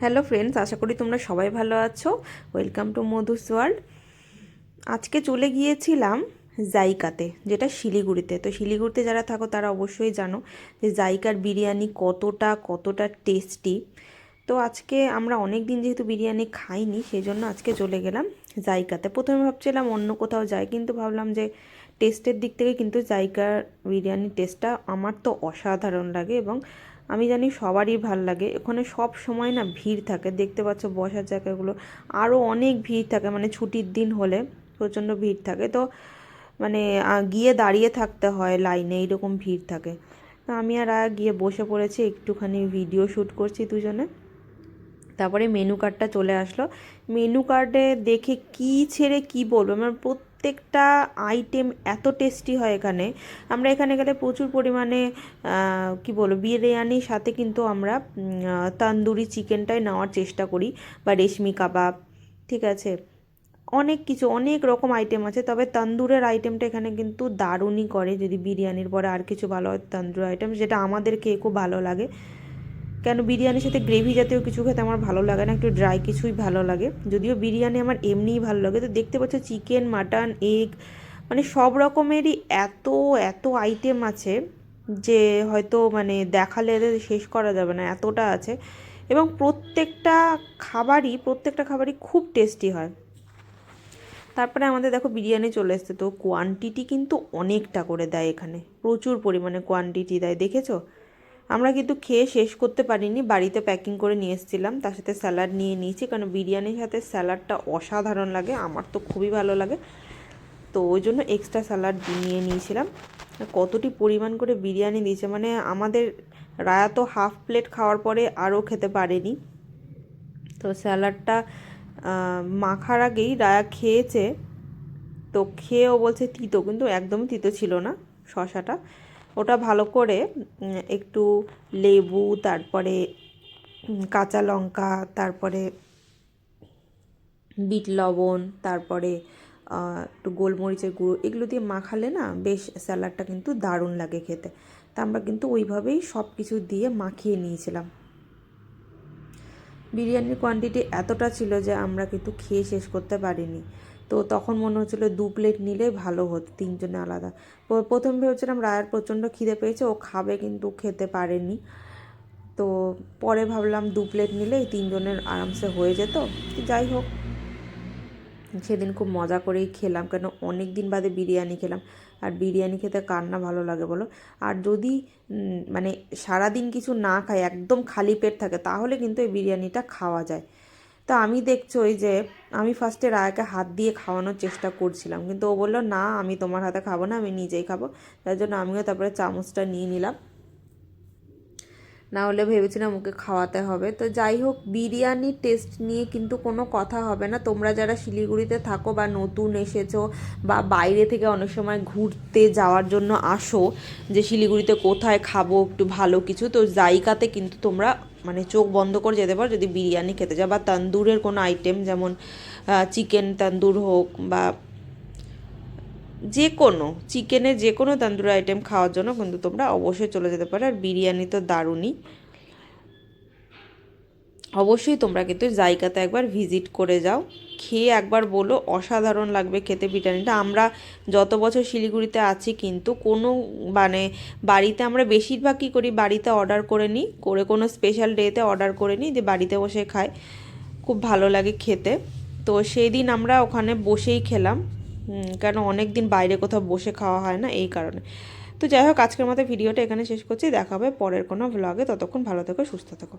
Hello friends, আশা করি তোমরা সবাই ভালো আছো। ওয়েলকাম টু মধুস ওয়ার্ল্ড আজকে চলে গিয়েছিলাম জাইকাতে, যেটা শিলিগুড়িতে। তো শিলিগুড়িতে যারা থাকো, তারা অবশ্যই জানো যে জাইকার বিরিয়ানি কতটা কতটা টেস্টি তো আজকে আমরা অনেক দিন যেহেতু বিরিয়ানি খাইনি সেই জন্য আজকে চলে গেলাম জাইকাতে। প্রথমে ভাবছিলাম অন্য কোথাও যাই, কিন্তু ভাবলাম যে টেস্টের দিক থেকে কিন্তু জাইকার বিরিয়ানির টেস্টটা আমার তো অসাধারণ লাগে এবং আমি জানি সবারই ভালো লাগে। ওখানে সব সময় না ভিড় থাকে। দেখতে পাচ্ছ বসার জায়গাগুলো। আরও অনেক ভিড় থাকে মানে ছুটির দিন হলে প্রচণ্ড ভিড় থাকে। তো মানে গিয়ে দাঁড়িয়ে থাকতে হয় লাইনে, এইরকম ভিড় থাকে। তো আমি আর গিয়ে বসে পড়েছি, একটুখানি ভিডিও শ্যুট করছি দুজনে। তারপরে মেনু কার্ডটা চলে আসলো। মেনু কার্ডে দেখে কি ছেড়ে কি বলব? আমার প্রত্যেকটা আইটেম এত টেস্টি হয় এখানে। আমরা এখানে গেলে প্রচুর পরিমাণে কি বলব, বিরিয়ানির সাথে কিন্তু আমরা তান্দুরি চিকেনটাই নেওয়ার চেষ্টা করি বা রেশমি কাবাব, ঠিক আছে? অনেক কিছু, অনেক রকম আইটেম আছে, তবে তন্দুরের আইটেমটা এখানে কিন্তু দারুণই করে। যদি বিরিয়ানির পরে আর কিছু ভালো হয় তন্দুর আইটেম যেটা আমাদের খেয়ে খুব ভালো লাগে। কেন বিরিয়ানির সাথে গ্রেভি জাতীয় কিছু খেতে আমার ভালো লাগে না, একটু ড্রাই কিছুই ভালো লাগে। যদিও বিরিয়ানি আমার এমনিই ভালো লাগে, তো দেখতে পাচ্ছ চিকেন মাটন এগ মানে সব রকমেরই এত এত আইটেম আছে যে হয়তো মানে দেখালে শেষ করা যাবে না, এতটা আছে। এবং প্রত্যেকটা খাবারই প্রত্যেকটা খাবারই খুব টেস্টি হয়। তারপরে আমাদের দেখো বিরিয়ানি চলে এসছে, তো কোয়ান্টিটি কিন্তু অনেকটা করে দেয় এখানে, প্রচুর পরিমাণে কোয়ান্টিটি দেয়, দেখেছ? আমরা কিন্তু খেয়ে শেষ করতে পারিনি। বাড়িতে প্যাকিং করে নিয়ে এসেছিলাম। তার সাথে স্যালাড নিয়ে নিয়েছি। কারণ বিরিয়ানির সাথে স্যালাডটা অসাধারণ লাগে। আমার তো খুবই ভালো লাগে। তো ওই জন্য এক্সট্রা স্যালাড নিয়ে নিয়েছিলাম। কতটি পরিমাণ করে বিরিয়ানি দিয়েছে। মানে আমাদের রায়া তো হাফ প্লেট খাওয়ার পরে আরও খেতে পারেনি। তো স্যালাডটা মাখার আগেই রায়া খেয়েছে। তো খেয়েও বলছে তিতো, কিন্তু একদমই তিতো ছিল না শশাটা ওটা ভালো করে একটু লেবু, তারপরে কাঁচা লঙ্কা, তারপরে বিট লবণ, তারপরে একটু গোলমরিচের গুঁড়ো, এগুলো দিয়ে মাখালে না বেশ স্যালাডটা কিন্তু দারুণ লাগে খেতে। তা আমরা কিন্তু ওইভাবেই সব কিছু দিয়ে মাখিয়ে নিয়েছিলাম। বিরিয়ানির কোয়ান্টিটি এতটা ছিল যে আমরা কিন্তু খেয়ে শেষ করতে পারিনি। তো তখন মনে হচ্ছিল দু প্লেট নিলে ভালো হতো, তিনজনে আলাদা। প্রথম ভেবেছিলাম রায়ার প্রচণ্ড খিদে পেয়েছে, ও খাবে কিন্তু খেতে পারেনি। তো পরে ভাবলাম দু প্লেট নিলেই তিনজনের আরামসে হয়ে যেত যাই হোক। সেদিন খুব মজা করেই খেলাম, কেন অনেক দিন বাদে বিরিয়ানি খেলাম। আর বিরিয়ানি খেতে কার না ভালো লাগে বলো? আর যদি মানে সারাদিন কিছু না খায়, একদম খালি পেট থাকে, তাহলে কিন্তু এই বিরিয়ানিটা খাওয়া যায়। তো আমি দেখছ ওই যে আমি ফার্স্টে রায়াকে হাত দিয়ে খাওয়ানোর চেষ্টা করছিলাম। কিন্তু ও বলল, না, আমি তোমার হাতে খাব না, আমি নিজেই খাব। তার জন্য আমিও তারপরে চামচটা নিয়ে নিলাম। না হলে ভেবেছিলাম ওকে খাওয়াতে হবে। তো যাই হোক, বিরিয়ানির টেস্ট নিয়ে কিন্তু কোনো কথা হবে না। তোমরা যারা শিলিগুড়িতে থাকো বা নতুন এসেছ বা বাইরে থেকে অনেক সময় ঘুরতে যাওয়ার জন্য আসো, যে শিলিগুড়িতে কোথায় খাব, একটু ভালো কিছু, তো জায়গাতে কিন্তু তোমরা মানে চোখ বন্ধ করে যেতে পারো যদি বিরিয়ানি খেতে যাও বা তান্দুরের কোনো আইটেম যেমন চিকেন তান্দুর হোক বা যে কোনো চিকেনের যে কোনো তান্দুর আইটেম খাওয়ার জন্য কিন্তু তোমরা অবশ্যই চলে যেতে পারো। আর বিরিয়ানি তো দারুণই। অবশ্যই তোমরা কিন্তু জায়গাতে একবার ভিজিট করে যাও। খেয়ে একবার বলো, অসাধারণ লাগবে খেতে বিরিয়ানিটা। আমরা যত বছর শিলিগুড়িতে আছি কিন্তু কোনো মানে বাড়িতে আমরা বেশিরভাগ কী করি বাড়িতে অর্ডার করে নিই, করে কোনো স্পেশাল ডেতে অর্ডার করে নিই যে বাড়িতে বসে খাই। খুব ভালো লাগে খেতে। তো সেই দিন আমরা ওখানে বসেই খেলাম। কেন অনেক দিন বাইরে কোথাও বসে খাওয়া হয় না এই কারণে। তো যাই হোক, আজকের মতো ভিডিওটা এখানে শেষ করছি। দেখা হবে পরের কোনো ভ্লগে ততক্ষণ ভালো থেকো, সুস্থ থেকো।